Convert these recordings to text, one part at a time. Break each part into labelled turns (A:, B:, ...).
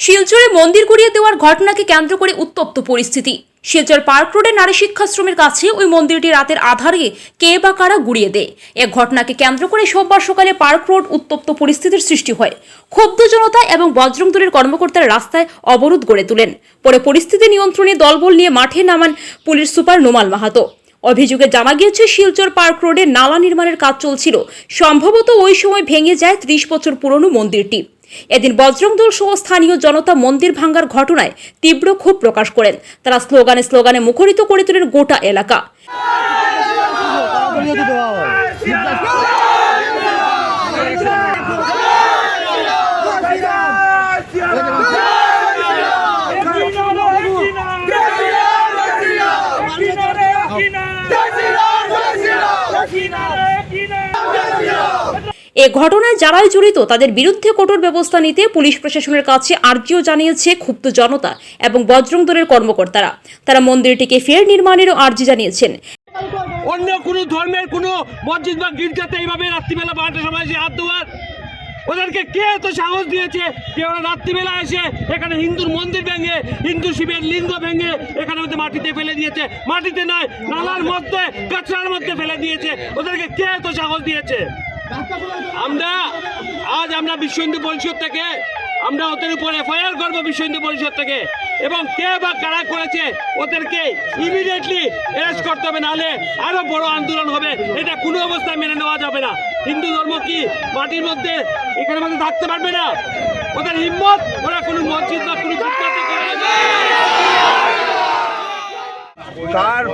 A: শিলচরে মন্দির গুড়িয়ে দেওয়ার ঘটনাকে কেন্দ্র করে উত্তপ্ত পরিস্থিতি। শিলচর পার্ক রোডে নারী শিক্ষাশ্রমের কাছে ওই মন্দিরটি রাতের আধারে কে বা কারা গুড়িয়ে দেয়। এ ঘটনাকে কেন্দ্র করে সোমবার সকালে পার্ক রোড উত্তপ্ত পরিস্থিতির সৃষ্টি হয়। ক্ষুব্ধ জনতা এবং বজরং দলের কর্মকর্তারা রাস্তায় অবরোধ গড়ে তোলেন। পরে পরিস্থিতি নিয়ন্ত্রণে দলবল নিয়ে মাঠে নামান পুলিশ সুপার নোমাল মাহাতো। অভিযোগে জানা গিয়েছে শিলচর পার্ক রোডে নালা নির্মাণের কাজ চলছিল সম্ভবত ওই সময় ভেঙে যায় ত্রিশ বছর পুরনো মন্দিরটি এদিন বজরং দল সহ স্থানীয় জনতা মন্দির ভাঙ্গার ঘটনায় তীব্র ক্ষোভ প্রকাশ করেন তারা স্লোগানে স্লোগানে মুখরিত করে তোলেন গোটা এলাকা এ ঘটনায় যারাই জড়িত, তাদের বিরুদ্ধে কঠোর ব্যবস্থা নিতে পুলিশ প্রশাসনের কাছে আর্জিও জানিয়েছে ক্ষুব্ধ জনতা এবং বজরং দলের কর্মকর্তারা। তারা মন্দিরটিকে ফের নির্মাণেরও আর্জি জানিয়েছেন।
B: অন্য কোনো ধর্মের কোনো মসজিদ বা গির্জাতে এইভাবে রাত্রিবেলা বারোটার সময় এসে হাত দেওয়ার ওদেরকে কে এত সাহস দিয়েছে যে ওরা রাত্রিবেলা এসে এখানে হিন্দুর মন্দির ভেঙে, হিন্দু শিবের লিঙ্গ ভেঙে এখানে মধ্যে মাটিতে ফেলে দিয়েছে? মাটিতে নয়, নালার মধ্যে, কাঁচরার মধ্যে ফেলে দিয়েছে। ওদেরকে কে এত সাহস দিয়েছে? আমরা, আজ আমরা বিশ্ব হিন্দু পরিষদ থেকে, আমরা ওদের উপর এফআইআর করব বিশ্ব হিন্দু পরিষদ থেকে। এবং কে বা কারা করেছে, ওদেরকে ইমিডিয়েটলি অ্যারেস্ট করতে হবে, নাহলে আরও বড় আন্দোলন হবে। এটা কোনো অবস্থায় মেনে নেওয়া যাবে না। হিন্দু ধর্ম কি মাটির মধ্যে এখানে মধ্যে থাকতে পারবে না? ওদের হিম্মত, ওরা কোনো মসজিদ বা কোনো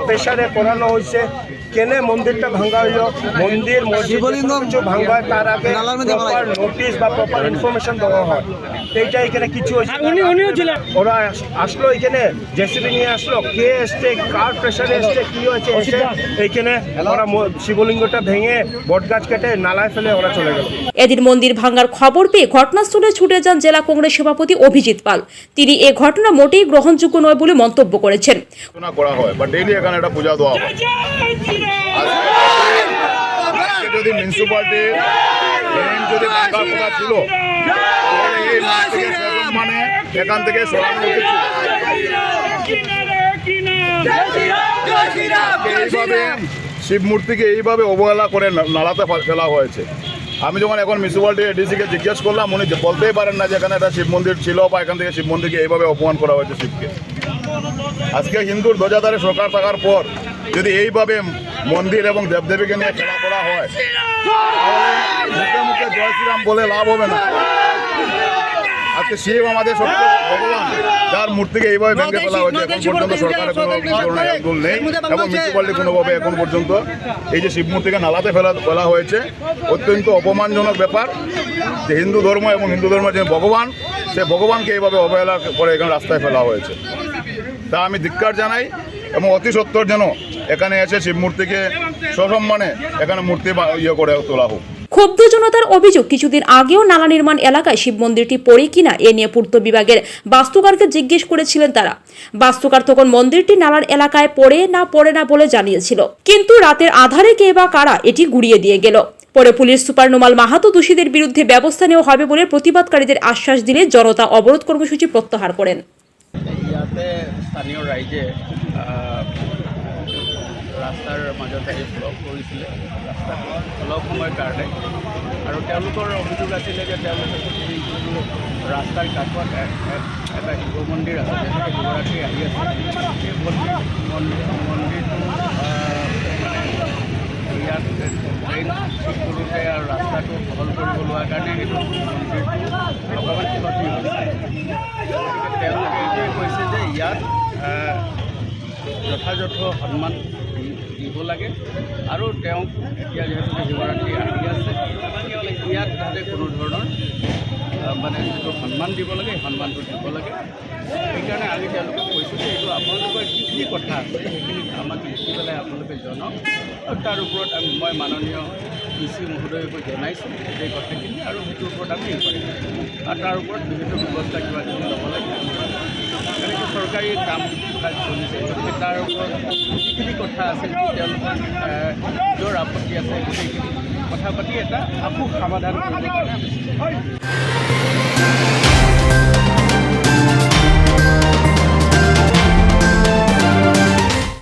C: প্রেসারে করানো হয়েছে। কেনে মন্দিরটা ভাঙ্গা হইল? মন্দির মসজিদ কিছু ভাঙ্গা হয় তার আগে প্রপার নোটিশ বা প্রপার ইনফরমেশন দেওয়া হয়। এইটা এখানে কিছু হয়েছে
B: আর উনি উনিও ছিলেন
C: ওরা আসলো এখানে জেসিবি নিয়ে আসলো। কে এসছে কার প্রেসারে এসছে কি হয়েছে এসে এইখানে ওরা শিবলিঙ্গটা ভেঙে বট গাছ কেটে নালায় ফেলে ওরা চলে গেল।
A: এদিন মন্দির ভাঙ্গার খবর পেয়ে ঘটনাস্থলে ছুটে যান জেলা কংগ্রেস সভাপতি অভিজিৎ পাল। তিনি এ ঘটনা মোটেই গ্রহণযোগ্য নয় বলে মন্তব্য করেছেন।
D: করা হয় বা ডেইলি এখানে একটা পূজা দেওয়া হয় আজকে যদি মিউনিসিপালিটি যদি ছিল মানে এখান থেকে সরানো উচিত এইভাবে শিব মূর্তিকে এইভাবে অবহেলা করে না- নালাতে ফা- ফেলা হয়েছে। আমি যখন এখন মিউনিসিপালিটি এডিসিকে জিজ্ঞেস করলাম উনি বলতেই পারেন না যে এখানে একটা শিব মন্দির ছিল বা এখান থেকে শিব মন্দিরকে এইভাবে অপমান করা হয়েছে শিবকে। আজকে হিন্দুর ধ্বজাধারে সরকার থাকার পর যদি এইভাবে মন্দির এবং দেবদেবীকে নিয়ে খেলা করা হয় মুখে মুখে জয় শ্রীরাম বলে লাভ হবে না। আজকে শিব আমাদের ভগবান যার মূর্তিকে এইভাবে ভেঙে ফেলা হয়েছে এখন পর্যন্ত সরকারের কোনো একদল নেই এবং মিউনিসিপালিটি কোনোভাবে এখন পর্যন্ত এই যে শিব মূর্তিকে নালাতে ফেলা ফেলা হয়েছে অত্যন্ত অপমানজনক ব্যাপার। যে হিন্দু ধর্ম এবং হিন্দু ধর্মের যে ভগবান সে ভগবানকে এইভাবে অবহেলা করে এখানে রাস্তায় ফেলা হয়েছে। তা আমি ধিক্কার জানাই এবং অতি সত্তর যেন এখানে এসে শিব মূর্তিকে সসম্মানে এখানে মূর্তি ইয়ে করে তোলা হোক।
A: ক্ষুব্ধ জনতার অভিযোগ, কিছুদিন আগেও নালা নির্মাণ এলাকায় শিব মন্দিরটি পড়ে কিনা এ নিয়ে পূর্ত বিভাগের বাস্তুকারকে জিজ্ঞেস করেছিলেন তারা। বাস্তুকার তখন মন্দিরটি নালার এলাকায় পড়ে না পড়ে না বলে জানিয়েছিল। কিন্তু রাতের আধারে কে বা কারা এটি গুড়িয়ে দিয়ে গেল। পরে পুলিশ সুপার নোমাল মাহাতো দোষীদের বিরুদ্ধে ব্যবস্থা নেওয়া হবে বলে প্রতিবাদকারীদের আশ্বাস দিলে জনতা অবরোধ কর্মসূচি প্রত্যাহার করেন।
E: ইয়াতে স্থানীয় ৰাইজে ৰাস্তাৰ মাজত আহি ব্লক কৰিছিলে। ৰাস্তাটো অলপ সময়ৰ কাৰণে। আৰু তেওঁলোকৰ অভিযোগ আছিলে যে তেওঁলোকে যিটো ৰাস্তাৰ কাষত এটা শিৱ মন্দিৰ আছে, যেনেকৈ শিৱৰাত্ৰি আহি আছে। সেই মন্দিৰ মন্দিৰ ইয়াত যথাযথ সন্মান দিব লাগে। আৰু তেওঁক এতিয়া যিহেতু শিৱৰাত্ৰি আহি আছে ইয়াত যাতে কোনো ধৰণৰ মানে যিটো সন্মান দিব লাগে সেই সন্মানটো দিব লাগে। সেইকাৰণে আমি তেওঁলোকক কৈছোঁ যে এইটো আপোনালোকৰ যিখিনি কথা আছে সেইখিনি আমাক লিখি পেলাই আপোনালোকে জনাওক। আৰু তাৰ ওপৰত আমি মই মাননীয় ডি চি মহোদয়কো জনাইছোঁ এই কথাখিনি আৰু সেইটোৰ ওপৰত আমি কৰিম। আৰু তাৰ ওপৰত বিভিন্ন ব্যৱস্থা কিবা চৰকাৰী কাম চলিছে। গতিকে তাৰ ওপৰত যিখিনি কথা আছে তেওঁলোকৰ এহ, আপত্তি আছে গোটেইখিনি কথা পাতি এটা আপু সমাধান কৰিব পাৰে